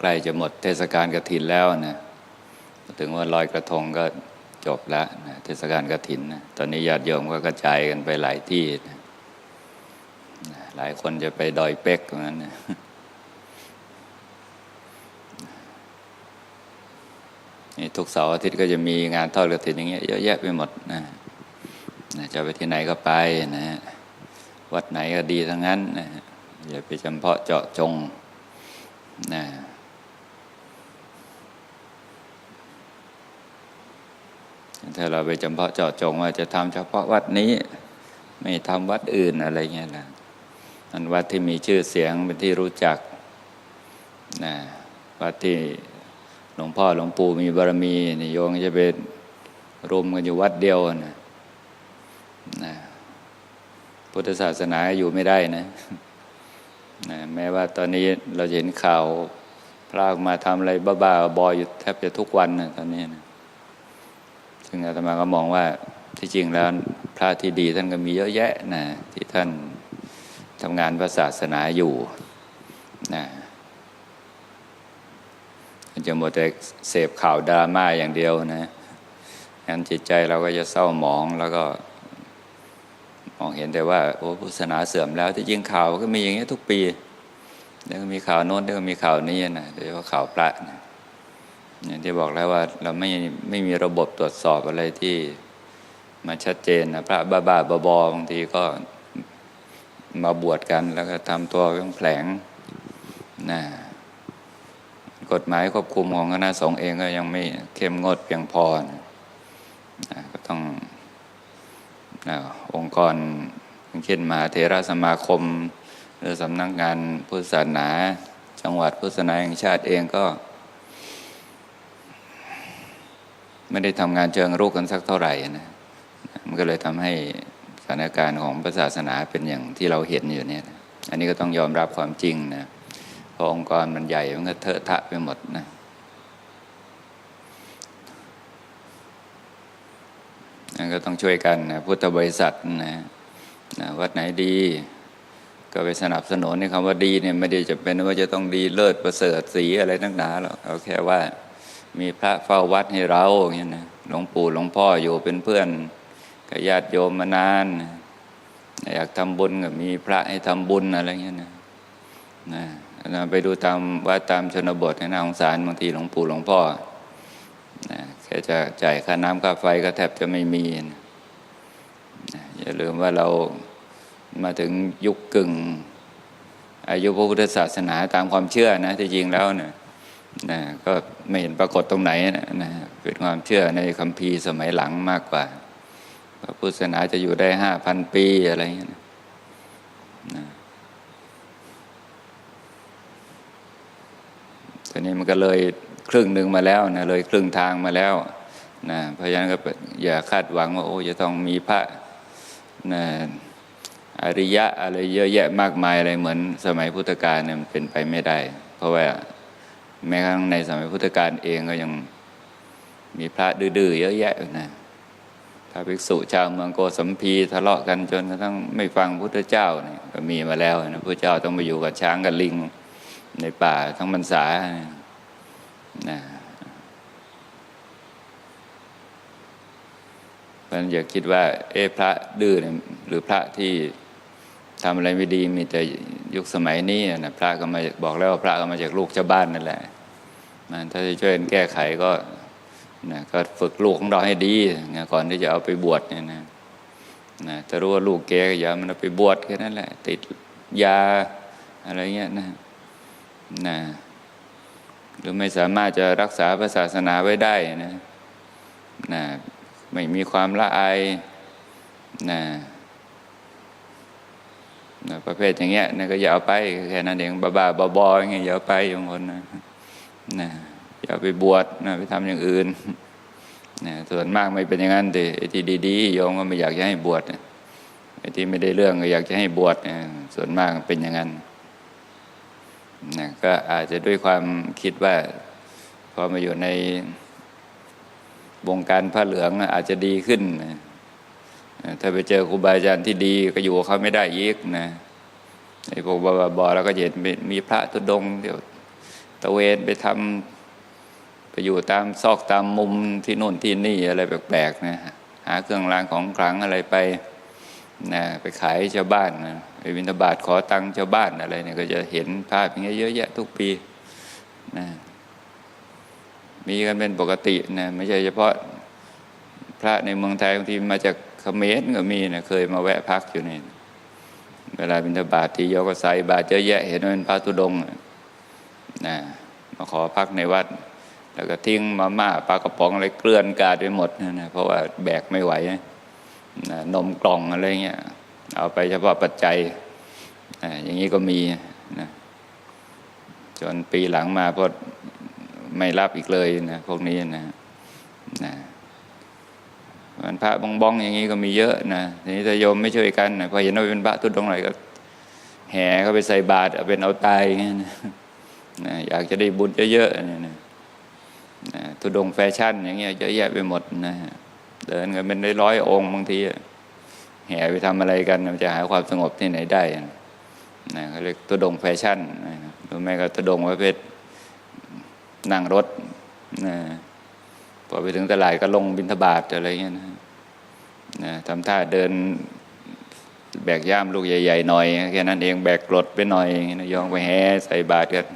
ใกล้จะหมดเทศกาลกฐินแล้วนะถึงว่าลอยกระทงก็จบแล้วนะเทศกาลกฐินนะตอนนี้ญาติโยมก็กระจายกันไปหลายที่นะหลายคนจะไปดอยเป็กตรงนั้นนะนี่ทุกเสาร์อาทิตย์ก็จะมีงานทอดกฐินอย่างเงี้ยเยอะแยะไปหมดนะนะจะไปที่ไหนก็ไปนะ วัดไหนก็ดีทั้งนั้นนะอย่าไปจำเพาะเจาะจงนะ ถ้าเราไปจำเพาะเจาะจงว่าจะทำเฉพาะวัดนี้ ไม่ทำวัดอื่นอะไรเงี้ยนะอันวัดที่มีชื่อเสียงเป็นที่รู้จักนะวัดที่หลวงพ่อหลวงปู่มีบารมีนิยงจะเป็นรวมกันอยู่วัดเดียวนะนะพุทธศาสนาอยู่ไม่ได้นะนะแม้ว่าตอนนี้เราเห็นข่าวพระมาทำอะไรบ้าๆบออยู่แทบจะทุกวันนะตอนนี้นะ ซึ่งอาตมาก็มองว่าที่จริงแล้วพระที่ดีท่านก็มีเยอะแยะนะที่ท่านทำงานพระศาสนาอยู่นะจะหมดแต่เสพข่าวดราม่าอย่างเดียวนะงั้นจิตใจเราก็จะเศร้าหมองแล้วก็มองเห็นแต่ว่าโอ้พุทธศาสนาเสื่อมแล้วที่จริงข่าวก็มีอย่างนี้ทุกปีเดี๋ยวก็มีข่าวโน้นเดี๋ยวก็มีข่าวนี้นะโดยเฉพาะข่าวพระนะ อย่างที่บอกแล้วว่าเราไม่ไม่มีระบบตรวจสอบอะไรที่มาชัดเจนนะพระบ้าบ้าบอบอบางทีก็มาบวชกัน แล้วก็ทำตัวเรื่องแผลงนะกฎหมายควบคุมของคณะสงฆ์เองก็ยังไม่เข้มงวดเพียงพอนะก็ต้องนะองค์กรเช่นมหาเทราสมาคม หรือสำนักงานพุทธศาสนา จังหวัดพุทธศาสนาแห่งชาติเองก็ ไม่ได้ทำงานเชิงรุกกันสักเท่าไหร่นะมันก็เลยทำให้สถานการณ์ของศาสนาเป็นอย่างที่เราเห็นอยู่เนี่ย อันนี้ก็ต้องยอมรับความจริงนะพราะองค์กรมันใหญ่มันก็เถอะทะไปหมดนะนั่นก็ต้องช่วยกันนะพุทธบริษัทนะนะวัดไหนดี ก็ไปสนับสนุนในคำว่าดีเนี่ยไม่ได้จะเป็นว่าจะต้องดีเลิศประเสริฐสีอะไรนักหนาหรอกเอาแค่ว่า มีพระเฝ้าวัดให้เราอย่างนี้นะหลวงปู่หลวงพ่ออยู่เป็นเพื่อนกับญาติโยมมานาน อยากทำบุญก็มีพระให้ทำบุญอะไรเงี้ยนะนะไปดูตามวัดตามชนบทในน่าสงสารบางทีหลวงปู่หลวงพ่อนะแค่จะจ่ายค่าน้ำค่าไฟก็แทบจะไม่มีนะอย่าลืมว่าเรามาถึงยุคกึ่ง อายุพระพุทธศาสนาตามความเชื่อนะที่จริงแล้วเนะ นะก็ไม่เห็นปรากฏตรงไหนนะนะเป็นความเชื่อในคัมภีร์สมัยหลังมากกว่าพระพุทธศาสนาจะอยู่ได้ห้าพันปีอะไรอย่างเงี้ยนะนะทีนี้มันก็เลยครึ่งหนึ่งมาแล้วนะเลยครึ่งทางมาแล้วนะเพราะฉะนั้นก็อย่าคาดหวังว่าโอ้จะต้องมีพระนะอริยะอะไรเยอะแยะมากมายอะไรเหมือนสมัยพุทธกาลเนี่ยมันเป็นไปไม่ได้ เพราะว่า แม้กระทั่งในสมัยพุทธกาลเองก็ยังมีพระดื้อๆเยอะแยะนะพระภิกษุชาวเมืองโกสัมพีทะเลาะกันจนกระทั่งไม่ฟังพุทธเจ้าเนี่ยก็มีมาแล้วนะพระเจ้าต้องไปอยู่กับช้างกับลิงในป่าทั้งพรรษานะมันอย่าคิดว่า เอ๊ะพระดื้อเนี่ยหรือพระที่ทำอะไรไม่ดีมีแต่ยุคสมัยนี้นะพระก็มาบอกแล้วว่าพระก็มาจากลูกชาวบ้านนั่นแหละ ถ้าจะช่วยแก้ไขก็นะก็ฝึกลูกของเราให้ดีนะก่อนที่จะเอาไปบวชเนี่ยนะนะถ้ารู้ว่าลูกแกอย่ามันเอาไปบวชแค่นั้นแหละ ติดยาอะไรเงี้ยนะนะหรือไม่สามารถจะรักษาศาสนาไว้ได้นะนะไม่มีความละอายนะนะประเภทอย่างเงี้ยนะก็อย่าเอาไปแค่นั้นเองบ้าๆบอๆอย่างเงี้ยอย่าเอาไปบางคนนะ นะอย่าไปบวชนะไปทำอย่างอื่นนะส่วนมากไม่เป็นอย่างนั้นแต่ที่ดีๆโยมก็ไม่อยากจะให้บวชไอ้ที่ไม่ได้เรื่องก็อยากจะให้บวชนะส่วนมากเป็นอย่างนั้นนะก็อาจจะด้วยความคิดว่าพอมาอยู่ในวงการผ้าเหลืองอาจจะดีขึ้นนะถ้าไปเจอครูบาอาจารย์ที่ดีก็อยู่เขาไม่ได้ยีกนะไอ้พวกบาบอแล้วก็เห็นมีพระตุดงเดี๋ยว ตะเวนไปทำไปอยู่ตามซอกตามมุมที่โน่นที่นี่อะไรแปลกๆนะหาเครื่องรางของขลังอะไรไปนะไปขายให้ชาวบ้านนะไปวินทบาทขอตังค์ชาวบ้านอะไรเนี่ยก็จะเห็นภาพอย่างเงี้ยเยอะแยะทุกปีนะมีกันเป็นปกตินะไม่ใช่เฉพาะพระในเมืองไทยบางทีมาจากเขมรก็มีนะเคยมาแวะพักอยู่นี่เวลาบิณฑบาตที่โยก็ใส่บาตรเยอะแยะ เห็นว่าเป็นพระธุดงค์ นะมาขอพักในวัด แล้วก็ทิ้งมาม่าปลากระป๋องอะไรเกลื่อนกาดไปหมดนะนะเพราะว่าแบกไม่ไหวนะนมกล่องอะไรเงี้ยเอาไปเฉพาะปัจจัยนะอย่างนี้ก็มีนะจนปีหลังมาพอไม่รับอีกเลยนะพวกนี้นะนะมันพระบองบองอย่างนี้ก็มีเยอะนะทีนี้ถ้าโยมไม่ช่วยกันนะพอเห็นว่าเป็นพระตุดงค์ไหนก็ แห่เข้าไปใส่บาตรเอาเป็นเอาตายอย่างเงี้ยนะ นะอยากจะได้บุญเยอะๆเนี่ยนะนะตุดงแฟชั่น อย่างเงี้ยเยอะแยะไปหมดนะเดินกันเป็นร้อยองค์บางทีแห่ไปทำอะไรกันมันจะหาความสงบที่ไหนได้นะเขาเรียกตุดงแฟชั่นนะหรือไม่ก็ตุดงค์ประเภทนั่งรถนะพอไปถึงตลาดก็ลงบินทบาทอะไรเงี้ยนะนะทำท่าเดินแบกย่ามลูกใหญ่ ๆ หน่อยแค่นั้นเองแบกกรดไปหน่อยนะยองไปแห่ใส่บาตรกัน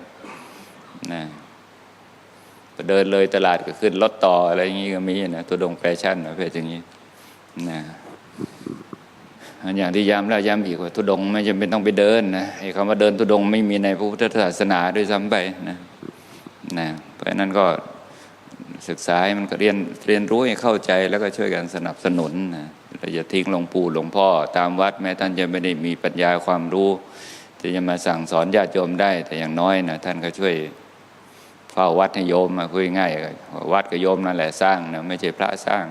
นะเดินเลยตลาดก็ขึ้นรถต่ออะไรอย่างนี้ก็มีนะตัวดงแฟชั่นประเภทอย่างนี้นะอย่างที่ย้ำแล้วย้ำอีกว่าทุดงไม่จำเป็นต้องไปเดินนะไอ้คำว่าเดินทุดงไม่มีในพระพุทธศาสนาด้วยซ้ำไปนะนะเพราะนั้นก็ศึกษาให้มันก็เรียนเรียนรู้ให้เข้าใจแล้วก็ช่วยกันสนับสนุนนะเราอย่าทิ้งหลวงปู่หลวงพ่อ ตามวัดแม้ท่านจะไม่ได้มีปัญญาความรู้ที่จะมาสั่งสอนญาติโยมได้แต่อย่างน้อยนะท่านก็ช่วย ฝ้าวัดให้โยมมาคุยง่ายวัดกับโยมนั่นแหละสร้างนะไม่ใช่พระสร้าง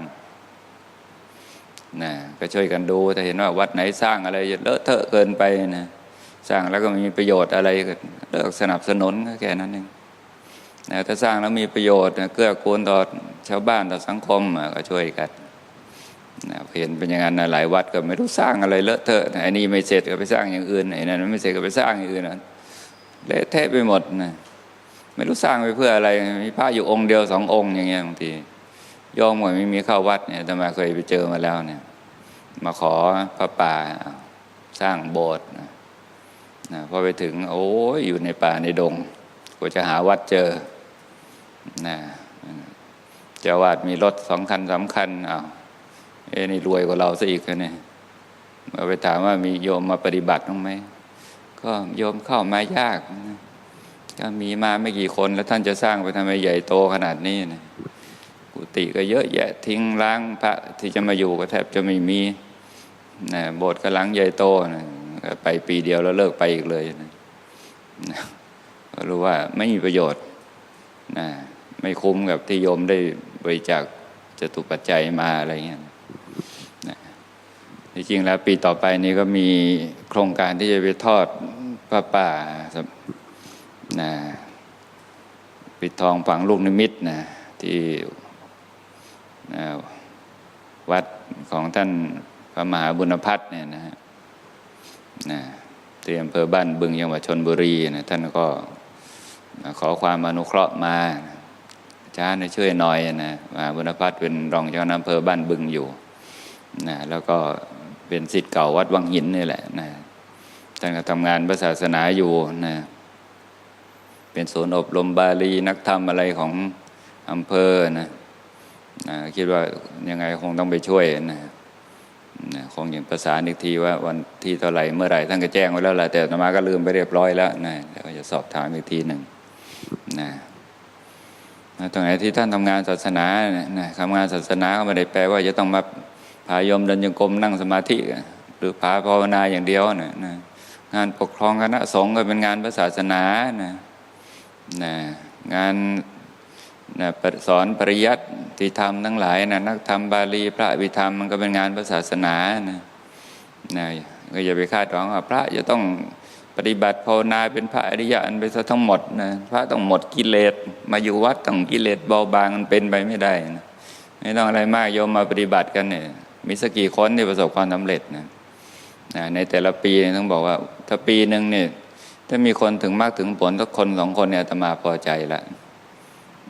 นะก็ช่วยกันดูถ้าเห็นว่าวัดไหนสร้างอะไรเลอะเทอะเกินไปนะสร้างแล้วก็มีประโยชน์อะไรก็เลิกสนับสนุนก็แค่นั้นเองนะถ้าสร้างแล้วมีประโยชน์นะเกื้อกูลต่อชาวบ้านต่อสังคมก็ช่วยกันนะเห็นเป็นอย่างนั้นนะหลายวัดก็ไม่รู้สร้างอะไรเลอะเทอะไอ้นี่ไม่เสร็จก็ไปสร้างอย่างอื่นไอ้นั่นไม่เสร็จก็ไปสร้างอย่างอื่นนะเละเทะไปหมดนะ ไม่รู้สร้างไปเพื่ออะไร มีพระอยู่องค์เดียวสององค์อย่างเงี้ยบางทีโยมหมดไม่มีเข้าวัดเนี่ยแต่มาเคยไปเจอมาแล้วเนี่ย มาขอพระป่าสร้างโบสถ์นะพอไปถึง โอ้ยอยู่ในป่าในดงกว่าจะหาวัดเจอนะเจ้าวาดมีรถสองคันสามคันอ้าวเอ้นี่รวยกว่าเราซะอีกนะเนี่ยมาไปถามว่ามีโยมมาปฏิบัติบ้างไหมก็โยมเข้ามายากนะ ก็มีมาไม่กี่คนแล้วท่านจะสร้างไปทำไมใหญ่โตขนาดนี้นะกุฏิก็เยอะแยะทิ้งล้างพระที่จะมาอยู่ก็แทบจะไม่มีนะโบสถ์ก็ล้างใหญ่โตนะไปปีเดียวแล้วเลิกไปอีกเลยนะนะรู้ว่าไม่มีประโยชน์นะไม่คุ้มกับที่โยมได้บริจาคจตุปัจจัยมาอะไรเงี้ยนะจริงๆแล้วปีต่อไปนี้ก็มีโครงการที่จะไปทอดพระป่า นะปิดทองฝังลูกนิมิตนะที่นะวัดของท่านพระมหาบุญพัฒน์เนี่ยนะฮะนะที่อำเภอบ้านบึงจังหวัดชนบุรีนะท่านก็ขอความอนุเคราะห์มาอาจารย์ช่วยหน่อยนะมาบุญพัฒน์เป็นรองเจ้าอำเภอบ้านบึงอยู่นะแล้วก็เป็นสิทธิ์เก่าวัดวังหินนี่แหละนะท่านก็ทำงานพระศาสนาอยู่นะ เป็นศูนย์อบรมบาลีนักธรรมอะไรของอำเภอนะนะคิดว่ายังไงคงต้องไปช่วยนะนะคงอย่างประสานอีกทีว่าวันที่เท่าไหร่เมื่อไหร่ท่านก็แจ้งไว้แล้วแหละแต่อาตมาก็ลืมไปเรียบร้อยแล้วนะเดี๋ยวจะสอบถามอีกทีหนึ่งนะตรงไหนที่ท่านทำงานศาสนานะทำงานศาสนาก็ไม่ได้แปลว่าจะต้องมาพายมเดินจงกรมนั่งสมาธิ หรือพาภาวนาอย่างเดียวนะนะงานปกครองคณะสงฆ์ก็เป็นงานพระศาสนานะ นะงานนะสอนปริยัติที่ทำทั้งหลายนะนักธรรมบาลีพระวิธรรมมันก็เป็นงานพระศาสนานะนะก็อย่าไปคาดหวังว่าพระจะต้องปฏิบัติภาวนาเป็นพระอริยะอันไปซะทั้งหมดนะพระต้องหมดกิเลสมาอยู่วัดต้องกิเลสเบาบางมันเป็นไปไม่ได้นะไม่ต้องอะไรมากโยมมาปฏิบัติกันเนี่ยมีสักกี่คนที่ประสบความสำเร็จนะนะในแต่ละปีต้องบอกว่าถ้าปีหนึ่งเนี่ย ถ้ามีคนถึงมากถึงผลสักคนสองคนเนี่ยอาตมาพอใจละ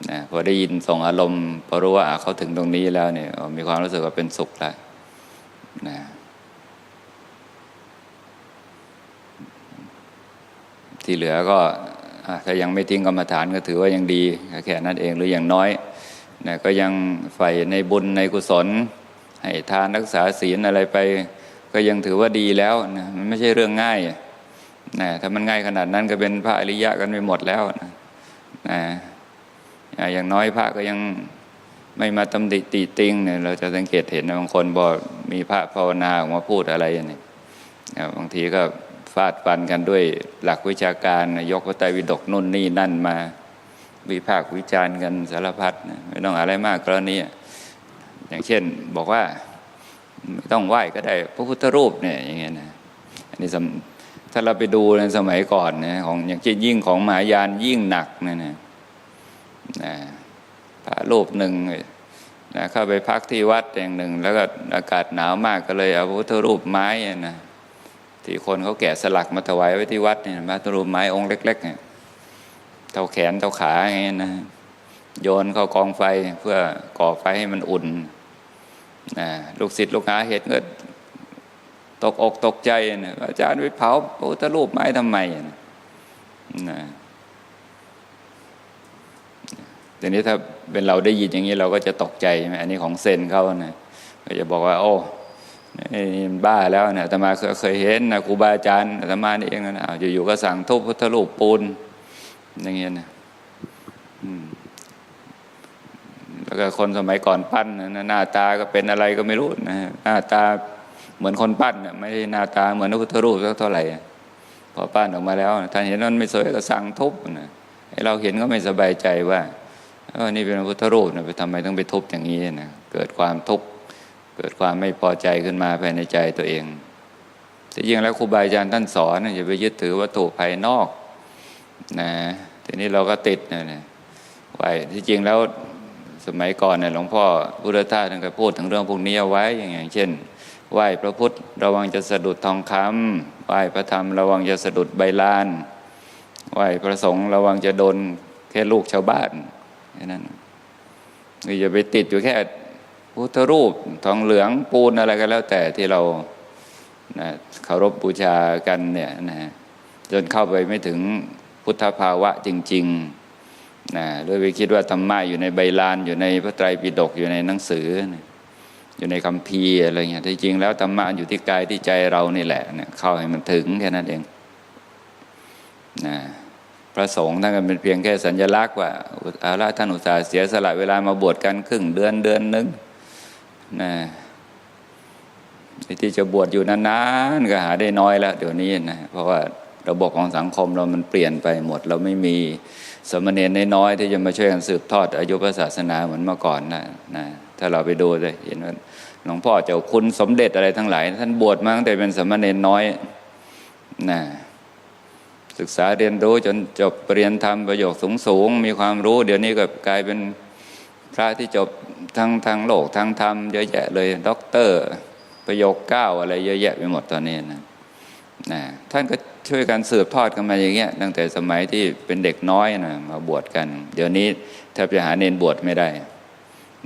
นะพอได้ยินส่งอารมณ์พอรู้ว่าเขาถึงตรงนี้แล้วเนี่ยมีความรู้สึกว่าเป็นสุขแล้วนะที่เหลือก็ถ้ายังไม่ทิ้งกรรมฐานก็ถือว่ายังดีแค่นั้นเองหรืออย่างน้อยนะก็ยังใฝ่ในบุญในกุศล ให้ทานรักษาศีลอะไรไป ก็ยังถือว่าดีแล้วนะมันไม่ใช่เรื่องง่าย นะถ้ามันง่ายขนาดนั้นก็เป็นพระอริยะกันไปหมดแล้วนะนะอะอย่างน้อยพระก็ยังไม่มาตำติติติงเนี่ยเราจะสังเกตเห็นบางคนบอกมีพระภาวนาออกมาพูดอะไรอย่างนี้บางทีก็ฟาดฟันกันด้วยหลักวิชาการยกพระไตรปิฎกนู่นนี่นั่นมาวิพากษ์วิจารณ์กันสารพัดนะไม่ต้องอะไรมากกรณีอะอย่างเช่นบอกว่าไม่ต้องไหว้ก็ได้ พระพุทธรูปเนี่ยอย่างเงี้ยนะอันนี้สำ ถ้าเราไปดูในสมัยก่อนนะของอย่างเช่นยิ่งของมหายานยิ่งหนักนะนะนะพระรูปหนึ่งนะเข้าไปพักที่วัดอย่างหนึ่ง แล้วก็อากาศหนาวมากก็เลยเอาพระพุทธรูปไม้นะที่คนเขาแกะสลักมาถวายไว้ที่วัดเนี่ยพระพุทธรูปไม้องค์เล็กๆเนี่ยเท่าแขนเท่าขาอย่างเงี้ยนะโยนเข้ากองไฟเพื่อก่อไฟให้มันอุ่นนะลูกศิษย์ลูกหาเห็นก็ ตกอกตกใจนะอาจารย์ไปเผาพระพุทธรูปไม้ทำไมนะนะทีนี้ถ้าเป็นเราได้ยินอย่างนี้เราก็จะตกใจใช่ไหมอันนี้ของเซนเขานะก็จะบอกว่า โอ้นี่มันบ้าแล้วเนะอาตมาเคยเคยเห็นนะครูบาอาจารย์อาตมานี่เองนะอยู่ๆก็สั่งทุบพุทธรูปปูนอย่างเงี้ยนะแล้วก็คนสมัยก่อนปั้นนะหน้าตาก็เป็นอะไรก็ไม่รู้นะหน้าตา เหมือนคนปั้นน่ะไม่หน้าตาเหมือนพระพุทธรูปสักเท่าไหร่พอปั้นออกมาแล้วท่านเห็นว่ามันไม่สวยก็สั่งทุบนะเราเห็นก็ไม่สบายใจว่าเออนี่เป็นพระพุทธรูปนะไปทำไมต้องไปทุบอย่างนี้นะเกิดความทุกข์เกิดความไม่พอใจขึ้นมาภายในใจตัวเองแต่จริงแล้วครูบาอาจารย์ท่านสอนอย่าไปยึดถือวัตถุภายนอกนะทีนี้เราก็ติดนะนะไว้ที่จริงแล้วสมัยก่อนเนี่ยหลวงพ่อพุทธทาสท่านก็พูดถึงเรื่องพวกนี้เอาไว้อย่างเช่น ไหว้พระพุทธระวังจะสะดุดทองคำไหว้พระธรรมระวังจะสะดุดใบลานไหว้พระสงฆ์ระวังจะโดนแค่ลูกชาวบ้านแค่นั้นคืออย่าไปติดอยู่แค่พุทธรูปทองเหลืองปูนอะไรก็แล้ว แต่ที่เรานะเคารพบูชากันเนี่ยนะจนเข้าไปไม่ถึงพุทธภาวะจริงๆนะโดยไปคิดว่าธรรมะอยู่ในใบลานอยู่ในพระไตรปิฎกอยู่ในหนังสือนะ อยู่ในคำพีอะไรเงี้ยที่จริงแล้วธรรมะอยู่ที่กายที่ใจเรานี่แหละเนะเข้าให้มันถึงแค่นั้นเองนะพระสงฆ์ท่านก็เป็นเพียงแค่สัญลักษณ์ว่าอาละท่านอุตส่าห์เสียสละเวลามาบวชกันครึ่งเดือนเดือนนึงนะที่จะบวชอยู่นานๆก็หาได้น้อยแล้วเดี๋ยวนี้นะเพราะว่าระบบของสังคมเรามันเปลี่ยนไปหมด เราไม่มีสมณเณรน้อยๆที่จะมาช่วยกันสืบทอดอายุพระศาสนาเหมือนเมื่อก่อนนะนะ ถ้าเราไปดูจะเห็นว่าหลวงพ่อเจ้าคุณสมเด็จอะไรทั้งหลาย ท่านบวชมาตั้งแต่เป็นสมณเณรน้อยนะศึกษาเรียนรู้จนจบปรริญญาธรรมประโยคสูงสูงมีความรู้ เดี๋ยวนี้ก็กลายเป็นพระที่จบทั้งทางโลกทางธรรมเยอะแยะเลยด็อกเตอร์ ประโยคเก้าอะไรเยอะแยะไปหมดตอนนี้นะนะท่านก็ช่วยกันสืบทอดกันมาอย่างเงี้ยตั้งแต่สมัยที่เป็นเด็กน้อยนะมาบวชกัน เดี๋ยวนี้แทบจะหาเนนบวชไม่ได้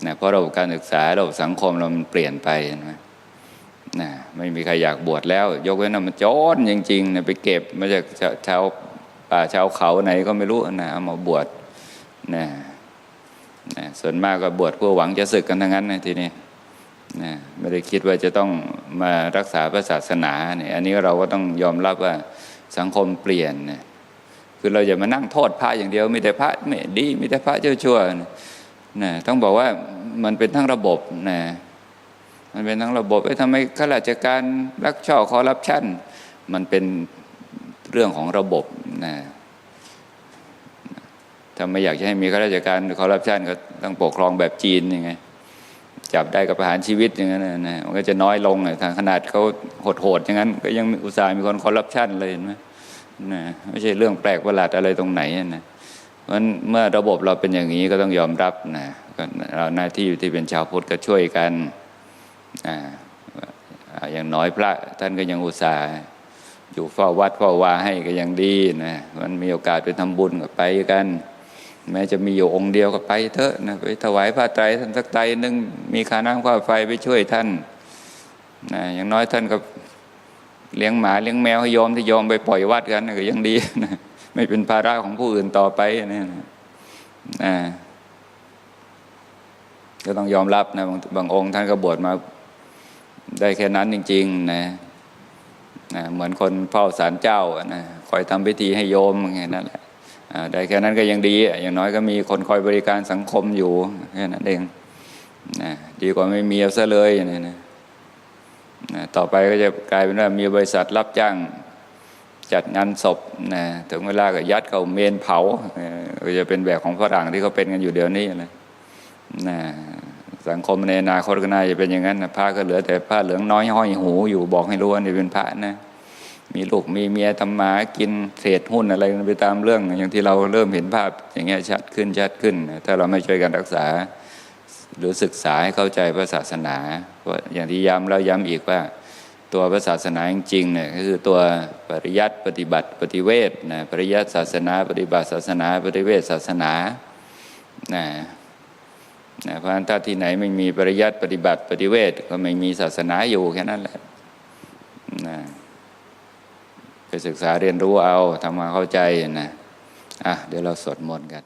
นะเพราะระบบการศึกษาระบบสังคมเรามันเปลี่ยนไปนไหมนะไม่มีใครอยากบวชแล้ว ยกเว้นว่ามันจนจริงๆนะไปเก็บมาจากชาวชาวป่าชาวเขาไหนก็ไม่รู้นะเอามาบวชนะนะส่วนมากก็บวชเพื่อหวังจะศึกกันทั้งนั้นนะทีนี้นะไม่ได้คิดว่าจะต้องมารักษาพระศาสนาเนี่ยอันนี้เราก็ต้องยอมรับว่าสังคมเปลี่ยนนะคือเราอย่ามานั่งโทษพระอย่างเดียวมีแต่พระไม่ดีมีแต่พระเจ้าชั่วนะ นะต้องบอกว่ามันเป็นทั้งระบบนะมันเป็นทั้งระบบไอ้ทำไมข้าราชการรักช่อคอร์รัปชันมันเป็นเรื่องของระบบนะถ้าไม่อยากจะให้มีข้าราชการคอร์รัปชันก็ต้องปกครองแบบจีนยังไงจับได้กับประหารชีวิตอย่างนั้นนะมันก็จะน้อยลงทางขนาดเขาโหดๆอย่างนั้น ก็ยังอุตส่าห์มีคนคอร์รัปชันเลยเห็นไหมนะไม่ใช่เรื่องแปลกประหลาดอะไรตรงไหนนะ ราะฉะนั้นเมื่อระบบเราเป็นอย่างนี้ก็ต้องยอมรับนะเราหน้าที่ที่เป็นชาวพุทธก็ช่วยกันอ่าอย่างน้อยพระท่านก็ยังอุตส่าห์อยู่เฝ้าวัดเฝ้าวาให้ก็ยังดีนะมันมีโอกาสไปทำบุญก็ไปกัน แม้จะมีอยู่องค์เดียวก็ไปเถอะนะไปถวายผ้าไตรท่านสักไตรหนึงมีค่าน้ำค่าไฟไปช่วยท่านนะอย่างน้อยท่านก็เลี้ยงหมาเลี้ยงแมวให้โยมที่โยมไปปล่อยวัดกันก็ยังดีนะ ไม่เป็นภาระของผู้อื่นต่อไปนะนะนะก็ต้องยอมรับนะบางบางองค์ท่านก็บวชมาได้แค่นั้นจริง ๆ นะนะเหมือนคนเฝ้าศาลเจ้านะคอยทำพิธีให้โยมอย่างนั่นแหละได้แค่นั้นก็ยังดี อย่างน้อยก็มีคนคอยบริการสังคมอยู่แค่นั้นเองนะดีกว่าไม่มีเอาซะเลยเนี่ยนะนะต่อไปก็จะกลายเป็นว่ามีบริษัทรับจ้าง จัดงานศพนะถึงเวลาก็ยัดเข้าเมนเผาก็จะเป็นแบบของฝรั่งที่เขาเป็นกันอยู่เดี๋ยวนี้นะนะสังคมในอนาคตก็น่าจะเป็นอย่างนั้นนะผ้าก็เหลือแต่ผ้าเหลืองน้อยห้อยหู อยู่บอกให้รู้ว่านี่เป็นพระนะมีลูกมีเมียทำมากินเศษหุ้นอะไรไปตามเรื่อง อย่างที่เราเริ่มเห็นภาพอย่างเงี้ยชัดขึ้นชัดขึ้น ถ้าเราไม่ช่วยกันรักษา หรือศึกษาให้เข้าใจพระศาสนาเพราะอย่างที่ย้ำแล้วย้ำอีกว่า ตัวพระศาสนาจริงๆเนี่ยก็คือตัวปริยัติปฏิบัติปฏิเวทนะปริยัติศาสนาปฏิบัติศาสนา ปฏิเวทศาสนานะนะเพราะฉะนั้นถ้าที่ไหนไม่มีปริยัติปฏิบัติปฏิเวทก็ไม่มีศาสนาอยู่แค่นั้นแหละนะไปศึกษาเรียนรู้เอาทำมาเข้าใจนะอะเดี๋ยวเราสวดมนต์กัน